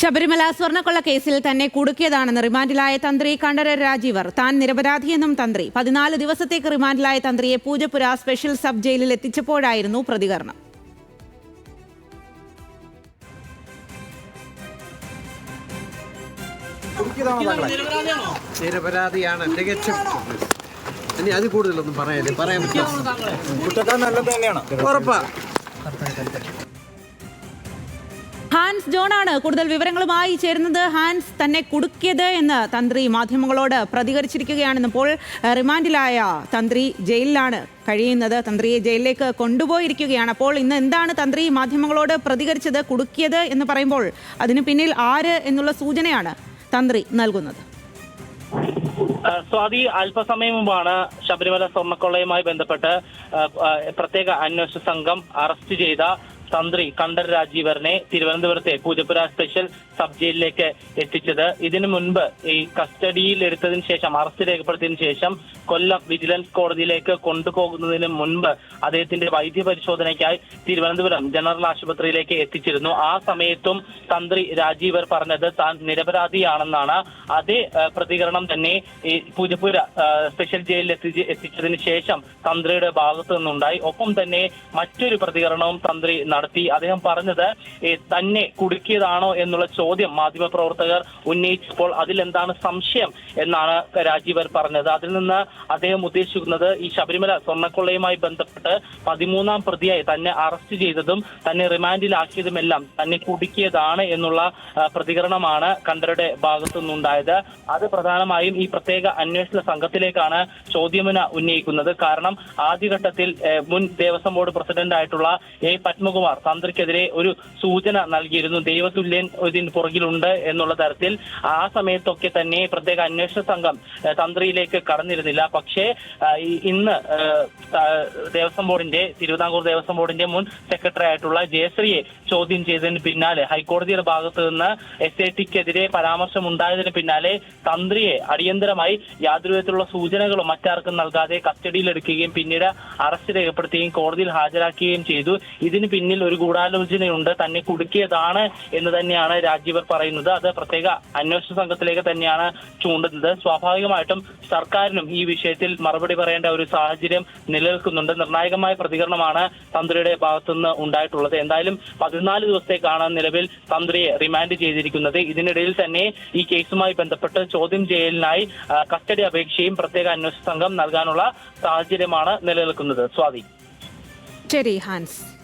ശബരിമല സ്വർണക്കൊള്ള കേസിൽ തന്നെ കുടുക്കിയതാണെന്ന് റിമാൻഡിലായ തന്ത്രി കണ്ഠര രാജീവർ. താൻ നിരപരാധിയെന്നും തന്ത്രി. പതിനാല് ദിവസത്തേക്ക് റിമാൻഡിലായ തന്ത്രിയെ പൂജപ്പുര സ്പെഷ്യൽ സബ് ജയിലിൽ എത്തിച്ചപ്പോഴായിരുന്നു പ്രതികരണം. നിരപരാധിയാണ്. തികച്ചും. ഇനി അതിൽ കൂടുതലൊന്നും പറയാനില്ല. പറയാൻ പറ്റില്ല. കുറ്റക്കാരൻ നല്ലത് തന്നെയാണ് ഉറപ്പാ. ഹാൻസ് ജോണാണ് കൂടുതൽ വിവരങ്ങളുമായി ചേരുന്നത്. ഹാൻസ് തന്നെ കുടുക്കിയത് എന്ന് തന്ത്രി മാധ്യമങ്ങളോട് പ്രതികരിച്ചിരിക്കുകയാണെന്ന് ഇപ്പോൾ റിമാൻഡിലായ തന്ത്രി ജയിലിലാണ് കഴിയുന്നത്. തന്ത്രിയെ ജയിലിലേക്ക് കൊണ്ടുപോയിരിക്കുകയാണ്. അപ്പോൾ ഇന്ന് എന്താണ് തന്ത്രി മാധ്യമങ്ങളോട് പ്രതികരിച്ചത് കുടുക്കിയത് എന്ന് പറയുമ്പോൾ അതിന് പിന്നിൽ ആര് എന്നുള്ള സൂചനയാണ് തന്ത്രി നൽകുന്നത്. സ്വാതി അല്പസമയം മുമ്പാണ് ശബരിമല സ്വർണക്കൊള്ളയുമായി ബന്ധപ്പെട്ട് പ്രത്യേക അന്വേഷണ സംഘം അറസ്റ്റ് ചെയ്ത തന്ത്രി കണ്ഠർ രാജീവറിനെ തിരുവനന്തപുരത്തെ പൂജപ്പുര സ്പെഷ്യൽ സബ് ജയിലിലേക്ക് എത്തിച്ചത്. ഇതിനു മുൻപ് ഈ കസ്റ്റഡിയിൽ എടുത്തതിന് ശേഷം അറസ്റ്റ് രേഖപ്പെടുത്തിയതിനു ശേഷം കൊല്ലം വിജിലൻസ് കോടതിയിലേക്ക് കൊണ്ടുപോകുന്നതിന് മുൻപ് അദ്ദേഹത്തിന്റെ വൈദ്യപരിശോധനയ്ക്കായി തിരുവനന്തപുരം ജനറൽ ആശുപത്രിയിലേക്ക് എത്തിച്ചിരുന്നു. ആ സമയത്തും തന്ത്രി രാജീവർ പറഞ്ഞത് താൻ നിരപരാധിയാണെന്നാണ്. അതേ പ്രതികരണം തന്നെ ഈ പൂജപ്പുര സ്പെഷ്യൽ ജയിലിൽ എത്തിച്ച് എത്തിച്ചതിന് ശേഷം തന്ത്രിയുടെ ഭാഗത്തു നിന്നുണ്ടായി ഒപ്പം തന്നെ മറ്റൊരു പ്രതികരണവും തന്ത്രി നടത്തി. അദ്ദേഹം പറഞ്ഞത് തന്നെ കുടുക്കിയതാണോ എന്നുള്ള ചോദ്യം മാധ്യമപ്രവർത്തകർ ഉന്നയിച്ചപ്പോൾ അതിലെന്താണ് സംശയം എന്നാണ് രാജീവർ പറഞ്ഞത്. അതിൽ നിന്ന് അദ്ദേഹം ഉദ്ദേശിക്കുന്നത് ഈ ശബരിമല സ്വർണക്കൊള്ളയുമായി ബന്ധപ്പെട്ട് പതിമൂന്നാം പ്രതിയായി തന്നെ അറസ്റ്റ് ചെയ്തതും തന്നെ റിമാൻഡിലാക്കിയതുമെല്ലാം തന്നെ കുടുക്കിയതാണ് എന്നുള്ള പ്രതികരണമാണ് കണ്ഠരുടെ ഭാഗത്തു നിന്നുണ്ടായത്. അത് പ്രധാനമായും ഈ പ്രത്യേക അന്വേഷണ സംഘത്തിലേക്കാണ് ചോദ്യമുന ഉന്നയിക്കുന്നത്. കാരണം ആദ്യഘട്ടത്തിൽ മുൻ ദേവസ്വം ബോർഡ് പ്രസിഡന്റായിട്ടുള്ള എ പത്മകുമാർ തന്ത്രിക്കെതിരെ ഒരു സൂചന നൽകിയിരുന്നു. ദൈവതുല്യൻ ഇതിന് പുറകിലുണ്ട് എന്നുള്ള തരത്തിൽ. ആ സമയത്തൊക്കെ തന്നെ പ്രത്യേക അന്വേഷണ സംഘം തന്ത്രിയിലേക്ക് കടന്നിരുന്നില്ല. പക്ഷേ ഇന്ന് ദേവസ്വം ബോർഡിന്റെ തിരുവിതാംകൂർ ദേവസ്വം ബോർഡിന്റെ മുൻ സെക്രട്ടറി ആയിട്ടുള്ള ജയശ്രീയെ ചോദ്യം ചെയ്തതിന് പിന്നാലെ ഹൈക്കോടതിയുടെ ഭാഗത്തു നിന്ന് എസ് ഐ ടിക്കെതിരെ പരാമർശം ഉണ്ടായതിന് പിന്നാലെ തന്ത്രിയെ അടിയന്തരമായി യാതൊരു വിധത്തിലുള്ള സൂചനകളും മറ്റാർക്കും നൽകാതെ കസ്റ്റഡിയിലെടുക്കുകയും പിന്നീട് അറസ്റ്റ് രേഖപ്പെടുത്തുകയും കോടതിയിൽ ഹാജരാക്കുകയും ചെയ്തു. ഇതിന് പിന്നിൽ ഒരു ഗൂഢാലോചനയുണ്ട്. തന്നെ കുടുക്കിയതാണ് എന്ന് തന്നെയാണ് രാജീവർ പറയുന്നത്. അത് പ്രത്യേക അന്വേഷണ സംഘത്തിലേക്ക് തന്നെയാണ് ചൂണ്ടുന്നത്. സ്വാഭാവികമായിട്ടും സർക്കാരിനും ഈ വിഷയത്തിൽ മറുപടി പറയേണ്ട ഒരു സാഹചര്യം നിലനിൽക്കുന്നുണ്ട്. നിർണായകമായ പ്രതികരണമാണ് തന്ത്രിയുടെ ഭാഗത്തുനിന്ന് ഉണ്ടായിട്ടുള്ളത്. എന്തായാലും പതിനാല് ദിവസത്തേക്കാണ് നിലവിൽ തന്ത്രിയെ റിമാൻഡ് ചെയ്തിരിക്കുന്നത്. ഇതിനിടയിൽ തന്നെ ഈ കേസുമായി ബന്ധപ്പെട്ട് ചോദ്യം ചെയ്യലിനായി കസ്റ്റഡി അപേക്ഷയും പ്രത്യേക അന്വേഷണ സംഘം നൽകാനുള്ള സാഹചര്യമാണ് നിലനിൽക്കുന്നത്. സ്വാതി. ശരി ഹാൻസ്.